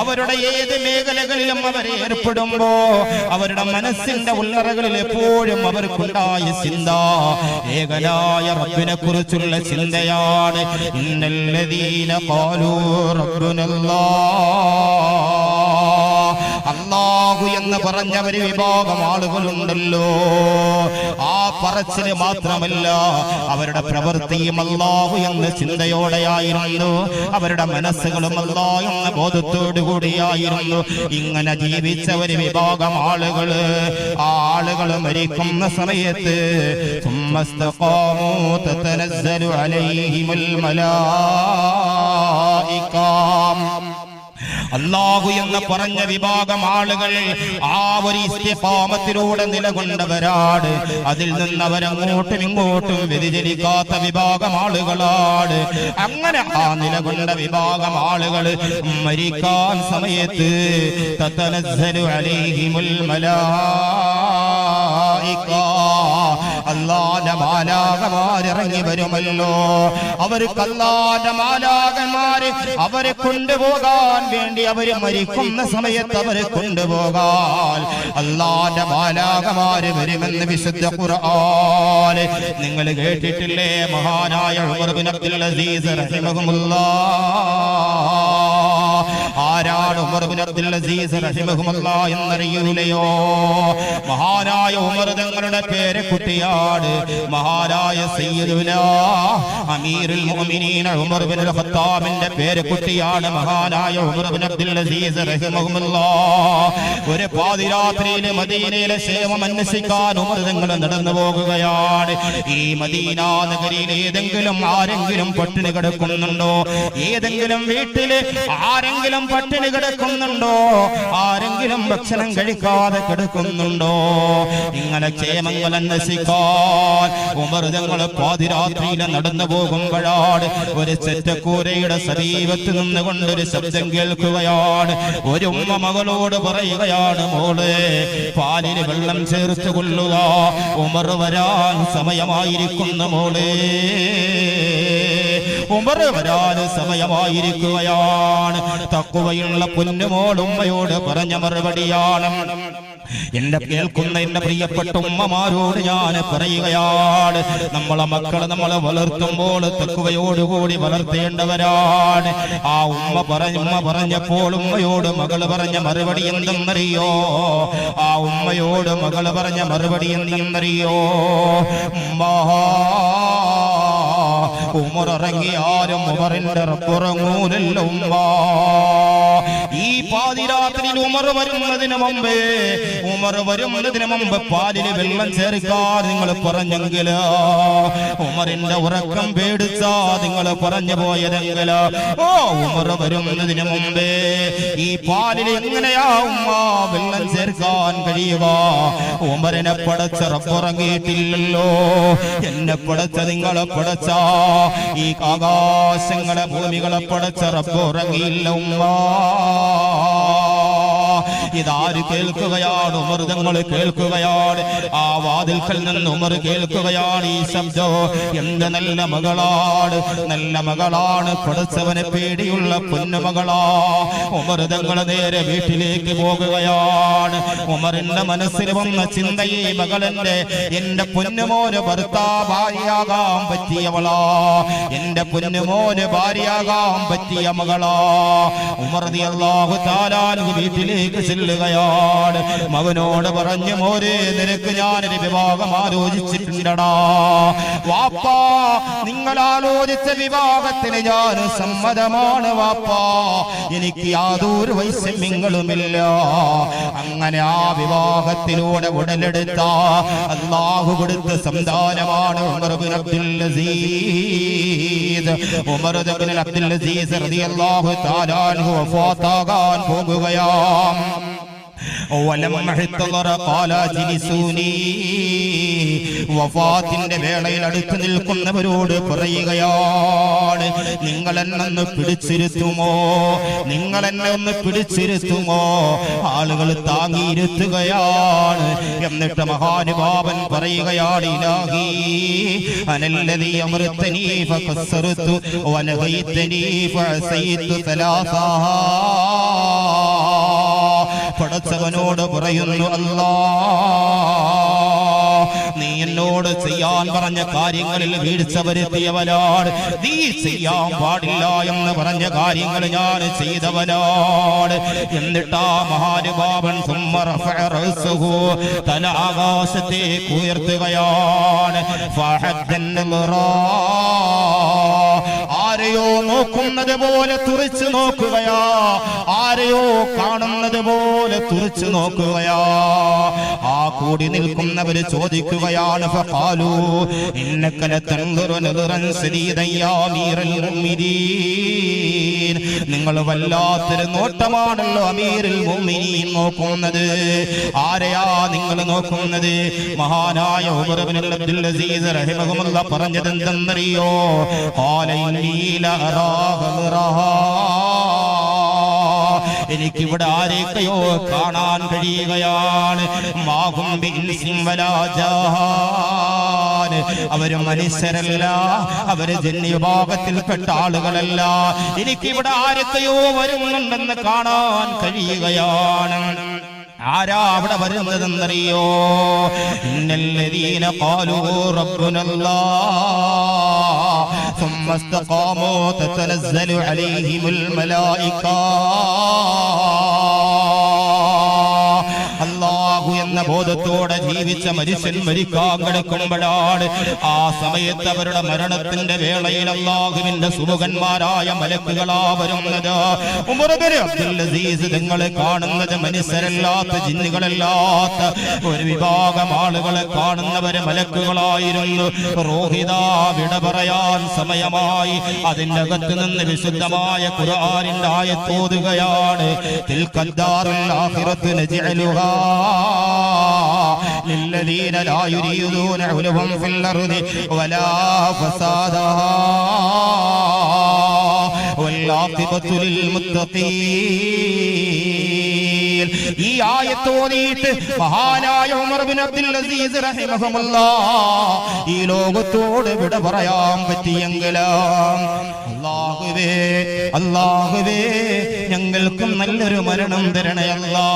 അവരുടെ ഏത് മേഖലകളിലും അവർ ഏർപ്പെടുമ്പോ അവരുടെ മനസ്സിന്റെ ഉള്ളറകളിൽ എപ്പോഴും അവർക്കുണ്ടായ ചിന്ത ഏകനായ റബ്ബിനെ കുറിച്ചുള്ള ചിന്തയാണ്. ഇന്നല്ലദീന ഖാലൂ റബ്ബുനല്ലാ എന്ന് പറഞ്ഞ ഒരു വിഭാഗം ആളുകളുണ്ടല്ലോ ആ പറച്ചില് മാത്രമല്ല അവരുടെ പ്രവൃത്തിയും അള്ളാഹു എന്ന ചിന്തയോടെയായിരുന്നു അവരുടെ മനസ്സുകളും അല്ലാ എന്ന ബോധത്തോടു കൂടിയായിരുന്നു ഇങ്ങനെ ജീവിച്ച ഒരു വിഭാഗം ആളുകള് ആ ആളുകൾ മരിക്കുന്ന സമയത്ത് ثم استقاموا تتنزل عليهم الملائكة അള്ളാഹു എന്ന് പറഞ്ഞ വിഭാഗം ആളുകൾ ആ ഒരു ഇസ്തിഫാമത്തിലൂടെ നിലകൊണ്ടവരാണ്. അതിൽ നിന്ന് അവരങ്ങോട്ടും ഇങ്ങോട്ടും വ്യതിചലിക്കാത്ത വിഭാഗം ആളുകളാണ്. അങ്ങനെ ആ നിലകൊണ്ട വിഭാഗം ആളുകൾ മരിക്കാൻ സമയത്ത് തതനസ്സലു അലൈഹിമുൽ മലായിക. അള്ളാന്റെ മാലാകമാരിറങ്ങി വരുമല്ലോ. അവർക്ക് അള്ളാന്റെ മാലാകന്മാര് അവരെ കൊണ്ടുപോകാൻ വേണ്ടി അവർ മരിക്കുന്ന സമയത്ത് അവരെ കൊണ്ടുപോകാൻ അള്ളാന്റെ മാലാകമാര് വരുമെന്ന് വിശുദ്ധ ഖുർആൻ. നിങ്ങൾ കേട്ടിട്ടില്ലേ? മഹാനായ ഉമർ ബിൻ അബ്ദുൽ അസീസ് റഹിമഹുമുല്ലാ. ആരാണ് ഉമർ ബിൻ അബ്ദുൽ അസീസ് റഹിമഹുമല്ലാ എന്നറിയൂലയോ മഹാനായ ഉമർ തങ്ങളുടെ പേരെ കുട്ടിയാണ്. മഹാനായ സയ്യിദുന അമീറുൽ മുഅ്മിനീൻ ഉമർ ബിൻ ഖത്താബിന്റെ പേര് കുട്ടിയാണ്. മഹാനായ ഉമർ ബിൻ അബ്ദുൽ അസീസ് റഹിമഹുമല്ലാ. ഒരു പാതിരാത്രിയിൽ മദീനയിലെ ക്ഷേമം അന്വേഷിക്കാൻ ഉമർ തങ്ങൾ നടന്നു പോകുകയാണ്. ഈ മദീന നഗരിയിൽ ഏതെങ്കിലും ആരെങ്കിലും പട്ടിണി കിടക്കുന്നുണ്ടോ? ഏതെങ്കിലും വീട്ടിൽ ആരെങ്കിലും പട്ടിണി കിടക്കുന്നുണ്ടോ? ആരെങ്കിലും ഭക്ഷണം കഴിക്കാതെ കിടക്കുന്നുണ്ടോ? ഇങ്ങനെ ക്ഷേമങ്ങൾ അന്വേഷിക്കാൻ ഉമർ തങ്ങൾ പാതിരാത്രിയിൽ നടന്നു പോകുമ്പോഴാണ് ഒരു ചെറ്റക്കൂരയുടെ സമീപത്ത് നിന്നുകൊണ്ട് ഒരു ശബ്ദം കേൾക്കുകയാണ്. ഒരു ഉമ്മ മകളോട് പറയുകയാണ് മോളെ പാലിന് വെള്ളം ചേർത്ത് കൊള്ളുക. ഉമർ വരാൻ സമയമായിരിക്കുന്നു മോളെ. ഉമർ വരാൻ സമയമായിരിക്കുകയാണ്. തക്കുവയുള്ള പൊന്നുമോൾ ഉമ്മയോട് പറഞ്ഞ മറുപടിയാണ്. എന്റെ കേൾക്കുന്ന എന്റെ പ്രിയപ്പെട്ട ഉമ്മമാരോട് ഞാൻ പറയുകയാണ്. നമ്മളെ മക്കളെ നമ്മളെ വളർത്തുമ്പോൾ തെക്കുവയോടുകൂടി വളർത്തേണ്ടവരാണ്. ആ ഉമ്മ പറഞ്ഞ ഉമ്മ പറഞ്ഞപ്പോൾ ഉമ്മയോട് മകൾ പറഞ്ഞ മറുപടി എന്തെന്നറിയോ? ആ ഉമ്മയോട് മകൾ പറഞ്ഞ മറുപടി എന്തെന്നറിയോ? ഉമ്മാ ആരും ഉമറിന്റെ റബ്ബുറങ്ങൂലല്ല ഈ പാതിരാത്രിയിൽ ഉമർ വരുന്നതിന് മുമ്പ് ഉമർ വരുന്നതിന് മുമ്പ് പാലിന് വെള്ളം ചേർക്കാൻ നിങ്ങൾ പറഞ്ഞെങ്കിൽ? ഉമറിന്റെ ഉറക്കം പേടിച്ചാ നിങ്ങൾ പറഞ്ഞു പോയതെങ്കിൽ? ഓ ഉമർ വരുന്നതിന് മുമ്പേ ഈ പാലിൽ എങ്ങനെയാ ഉമ്മ വെള്ളം ചേർക്കാൻ കഴിയുക? ഉമറിനെ പടച്ച റബ്ബുറങ്ങിയിട്ടില്ലല്ലോ എന്നെ പടച്ച നിങ്ങളെ പടച്ച ഈ ആകാശങ്ങളെ ഭൂമികളെ പടച്ച റബ്ബുറങ്ങിയില്ല ഉമ്മ ഇതാര് കേൾക്കുകയാണ്? ഉമർ ഉമർദങ്ങൾ കേൾക്കുകയാണ്. ആ വാതിൽക്കൽ നിന്ന് ഉമർ കേൾക്കുകയാണ് ഈ ശബ്ദം. എന്ത് നല്ല മകളാണ്? നല്ല മകളാണ്. പഠിച്ചവനെ പേടിയുള്ള പൊന്നുമകളാ ഉമർ ഉമർദങ്ങൾ നേരെ വീട്ടിലേക്ക് പോകുകയാണ്. ഉമറിന്റെ മനസ്സിൽ വന്ന ചിന്തയെ മകളെന്റെ എന്റെ പൊന്നുമോന് ഭർത്താവാരിയാകാൻ പറ്റിയവളാ. എന്റെ പൊന്നുമോന് ഭാര്യയാകാൻ പറ്റിയ മകളാ. താലാൻ വീട്ടിലേക്ക് ചെല്ലുകയാണ് മകനോട് പറഞ്ഞു മോരെ നിനക്ക് ഞാനൊരു വിവാഹം ആലോചിച്ചിട്ടുണ്ടടാ. വാപ്പാ നിങ്ങൾ ആലോചിച്ച വിവാഹത്തിന് ഞാൻ സമ്മതമാണ് വാപ്പാ. എനിക്ക് യാതൊരു വൈസമ്യങ്ങളുമില്ല അങ്ങനെ ആ വിവാഹത്തിലൂടെ ഉടലെടുത്ത അള്ളാഹു കൊടുത്ത സന്താനമാണ് Umar bin Abdul Umar bin Abdul Aziz റളിയല്ലാഹു തആല അൻഹു ولما احتضر قال اجلسوني വഫാത്തിന്റെ വേളയിൽ അടുത്ത് നിൽക്കുന്നവരോട് പറയുകയാണ് നിങ്ങൾ എന്നെ ഒന്ന് പിടിച്ചിരുത്തുമോ നിങ്ങൾ എന്നെ ഒന്ന് പിടിച്ചിരുത്തുമോ ആളുകൾ താങ്ങിയിരുത്തുകയാണ് എന്നിട്ട് മഹാനുഭാവൻ പറയുകയാണ് ഇലാഹി അനല്ലതി അമൃത്തനീ ഫകസ്സറുത്തു വനഹൈത്തനീ ഫഅസൈത്തു സലാസാ പടച്ചവനോട് പറയുന്നു അല്ലാ നീ എന്നോട് ചെയ്യാൻ പറഞ്ഞ കാര്യങ്ങളിൽ വീഴ്ച വരുത്തിയവനാണ്. നീ ചെയ്യാൻ പാടില്ല എന്ന് പറഞ്ഞ കാര്യങ്ങൾ ഞാൻ ചെയ്തവനാണ്. എന്നിട്ടാ മഹാനുഭാവൻ തല ആകാശത്തേക്ക് ഉയർത്തുകയാണ്. നോക്കുന്നത് പോലെ തുറിച്ചു നോക്കുകയാ. ആരെയോ കാണുന്നത് പോലെ തുറിച്ചു നോക്കുകയാ. ആ കൂടി നിൽക്കുന്നവര് ചോദിക്കുകയാണ് നിങ്ങൾ വല്ലാത്തൊരു നോട്ടമാണല്ലോ അമീരിൽ നോക്കുന്നത്. ആരെയാ നിങ്ങൾ നോക്കുന്നത്? മഹാനായ റഹിമഹുല്ല പറഞ്ഞത് എന്തെന്നറിയോ റഹാ എനിക്കിവിടെ ആരെയൊക്കെയോ കാണാൻ കഴിയുകയാണ് മാഹും. അവർ മനുഷ്യരല്ല അവർ ജന്യവിഭാഗത്തിൽപ്പെട്ട ആളുകളല്ല എനിക്കിവിടെ ആരൊക്കെയോ വരുന്നുണ്ടെന്ന് കാണാൻ കഴിയുകയാണ് ആരാ അവിടെ വരുന്നതെന്നറിയോ ഇന്നല്ലദീന ഖാലൂ റബ്ബുനല്ലാ ثم استقاموا تتنزل عليهم الملائكة എന്ന ബോധത്തോടെ ജീവിച്ച മനുഷ്യൻ മരിക്കാൻ കിടക്കുമ്പോഴാണ് ആ സമയത്ത് അവരുടെ മരണത്തിന്റെ വേളയിൽ അള്ളാഹുവിന്റെ സുമുഖന്മാരായ മലക്കുകളാ വരുന്നത്. നിങ്ങളെ കാണുന്നത് മനുഷ്യരല്ലാത്ത ജിന്നുകളല്ലാത്ത ഒരു വിഭാഗം ആളുകളെ കാണുന്നവര് മലക്കുകളായിരുന്നു. റോഹിത വിട പറയാൻ സമയമായി അതിന്റെ അകത്ത് നിന്ന് വിശുദ്ധമായ ഖുർആനിന്റെ ആയത്തോതുകയാണ് തിൽക്കദ്ദാറുൽ ആഖിറത്ത് നജ്അലുഹാ للذين لا يريدون علوا في الأرض ولا فسادا والعاقبة للمتقين ഈ ആയത്തോതിയിട്ട് മഹാനായ ഉമർ ബിൻ അബ്ദുൽ അസീസ് റഹിമഹുല്ലാ ഈ ലോകത്തോട് വിട പറയാൻ പറ്റിയെങ്കിലും അല്ലാഹുവേ അല്ലാഹുവേ ഞങ്ങൾക്കും നല്ലൊരു മരണം തരണേ അല്ലാ